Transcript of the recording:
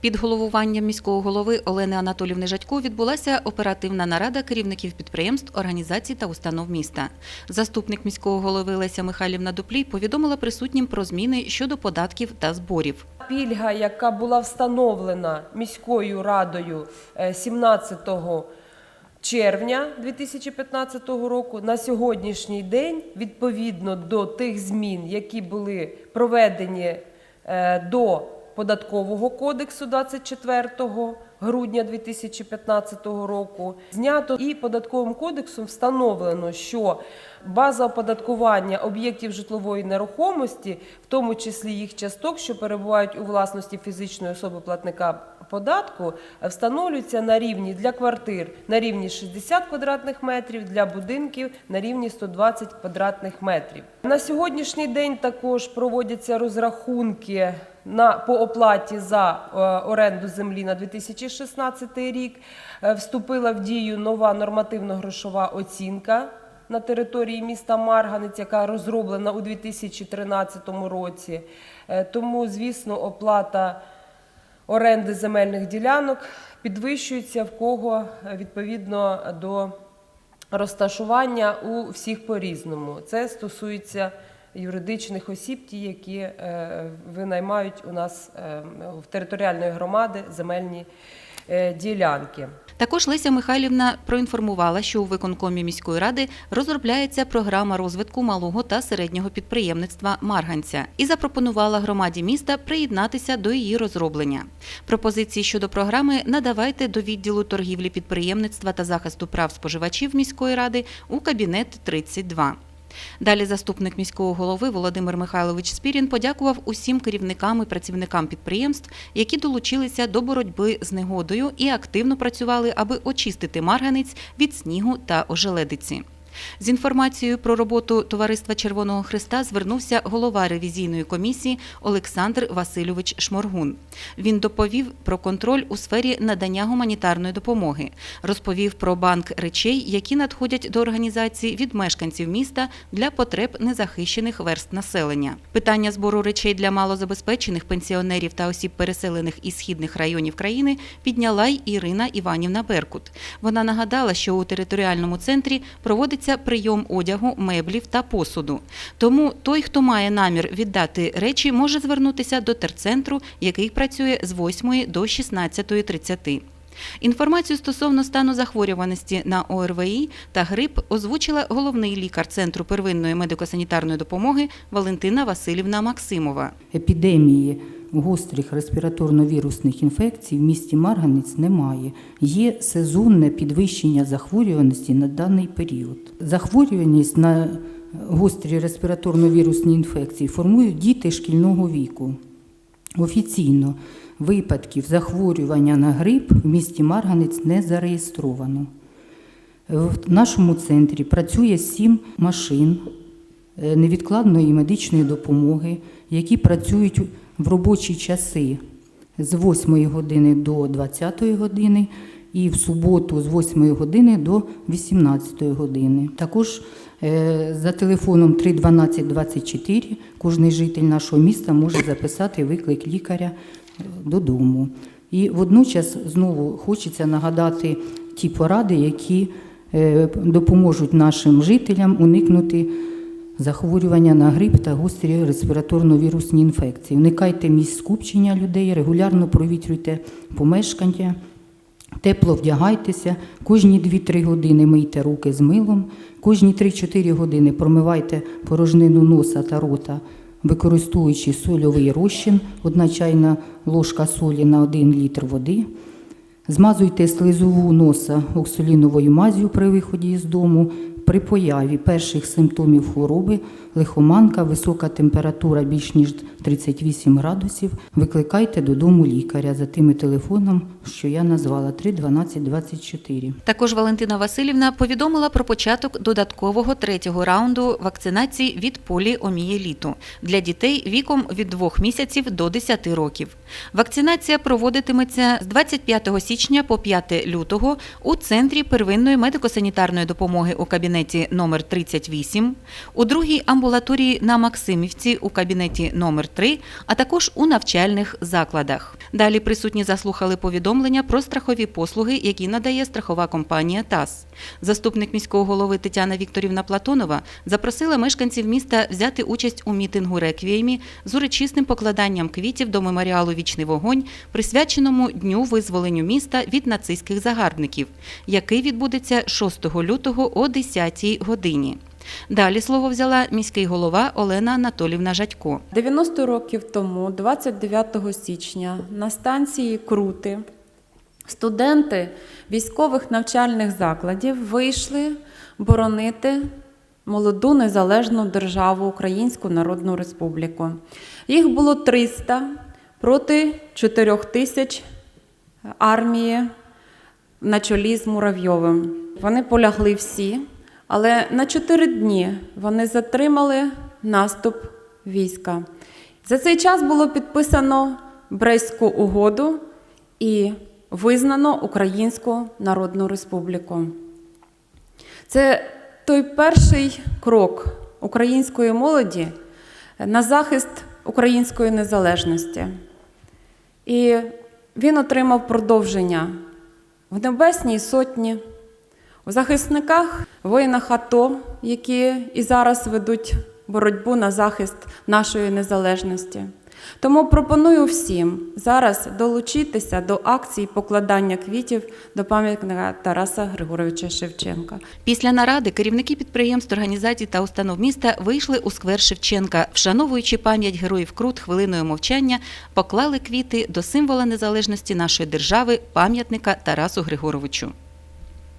Під головуванням міського голови Олени Анатолівни Жадько відбулася оперативна нарада керівників підприємств, організацій та установ міста. Заступник міського голови Леся Михайлівна Дуплій повідомила присутнім про зміни щодо податків та зборів. Пільга, яка була встановлена міською радою е, 17 червня 2015 року, на сьогоднішній день, відповідно до тих змін, які були проведені е, до податкового кодексу 24 грудня 2015 року, знято і податковим кодексом встановлено, що база оподаткування об'єктів житлової нерухомості, в тому числі їх часток, що перебувають у власності фізичної особи платника податку, встановлюється на рівні для квартир на рівні 60 квадратних метрів, для будинків на рівні 120 квадратних метрів. На сьогоднішній день також проводяться розрахунки на по оплаті за е, оренду землі на 2016 рік. Е, Вступила в дію нова нормативно-грошова оцінка на території міста Марганець, яка розроблена у 2013 році. Е, Тому, звісно, оплата оренди земельних ділянок підвищується в кого е, відповідно до розташування у всіх по-різному. Це стосується юридичних осіб, ті, які е, винаймають у нас в територіальної громади земельні ділянки. Також Леся Михайлівна проінформувала, що у виконкомі міської ради розробляється програма розвитку малого та середнього підприємництва Марганця і запропонувала громаді міста приєднатися до її розроблення. Пропозиції щодо програми надавайте до відділу торгівлі підприємництва та захисту прав споживачів міської ради у кабінет 32. Далі заступник міського голови Володимир Михайлович Спірін подякував усім керівникам і працівникам підприємств, які долучилися до боротьби з негодою і активно працювали, аби очистити марганець від снігу та ожеледиці. З інформацією про роботу Товариства Червоного Христа звернувся голова ревізійної комісії Олександр Васильович Шморгун. Він доповів про контроль у сфері надання гуманітарної допомоги, розповів про банк речей, які надходять до організації від мешканців міста для потреб незахищених верст населення. Питання збору речей для малозабезпечених пенсіонерів та осіб, переселених із східних районів країни, підняла й Ірина Іванівна Беркут. Вона нагадала, що у територіальному центрі проводиться прийом одягу, меблів та посуду. Тому той, хто має намір віддати речі, може звернутися до терцентру, який працює з 8 до 16.30. Інформацію стосовно стану захворюваності на ОРВІ та грип озвучила головний лікар Центру первинної медико-санітарної допомоги Валентина Васильівна Максимова. Епідемії гострих респіраторно-вірусних інфекцій в місті Марганець немає. Є сезонне підвищення захворюваності на даний період. Захворюваність на гострі респіраторно-вірусні інфекції формують діти шкільного віку. Офіційно випадків захворювання на грип в місті Марганець не зареєстровано. В нашому центрі працює сім машин е, невідкладної медичної допомоги, які працюють в робочі часи з 8 години до 20 години і в суботу з 8 години до 18 години. Також е, за телефоном 312 24 кожний житель нашого міста може записати виклик лікаря е, додому. І водночас знову хочеться нагадати ті поради, які е, допоможуть нашим жителям уникнути захворювання на грип та гострі респіраторно-вірусні інфекції. Уникайте місць скупчення людей, регулярно провітрюйте помешкання, тепло вдягайтеся, кожні 2-3 години мийте руки з милом, кожні 3-4 години промивайте порожнину носа та рота, використовуючи сольовий розчин, одна чайна ложка солі на 1 літр води. Змазуйте слизову носа оксоліновою мазю при виході з дому. При появі перших симптомів хвороби, лихоманка, висока температура більш ніж 38 градусів, викликайте додому лікаря за тими телефоном, що я назвала 312 24. Також Валентина Васильівна повідомила про початок додаткового третього раунду вакцинації від поліомієліту для дітей віком від 2 місяців до 10 років. Вакцинація проводитиметься з 25 січня по 5 лютого у центрі первинної медико-санітарної допомоги у кабінеті кабінеті номер 38, у другій амбулаторії на Максимівці у кабінеті номер 3, а також у навчальних закладах. Далі присутні заслухали повідомлення про страхові послуги, які надає страхова компанія ТАС. Заступник міського голови Тетяна Вікторівна Платонова запросила мешканців міста взяти участь у мітингу реквіємі з урочисним покладанням квітів до меморіалу Вічний вогонь, присвяченому Дню визволенню міста від нацистських загарбників, який відбудеться 6 лютого о 10 годині. Далі слово взяла міський голова Олена Анатолівна Жадько. 90 років тому, 29 січня, на станції Крути студенти військових навчальних закладів вийшли боронити молоду незалежну державу Українську Народну Республіку. Їх було 300 проти 4 тисяч армії на чолі з Муравйовим. Вони полягли всі, але на чотири дні вони затримали наступ війська. За цей час було підписано Брестську угоду і визнано Українську Народну Республіку. Це той перший крок української молоді на захист української незалежності. І він отримав продовження в Небесній Сотні, у захисниках, воїнах АТО, які і зараз ведуть боротьбу на захист нашої незалежності. Тому пропоную всім зараз долучитися до акції покладання квітів до пам'ятника Тараса Григоровича Шевченка. Після наради керівники підприємств, організацій та установ міста вийшли у сквер Шевченка, вшановуючи пам'ять героїв Крут хвилиною мовчання, поклали квіти до символа незалежності нашої держави, пам'ятника Тарасу Григоровичу.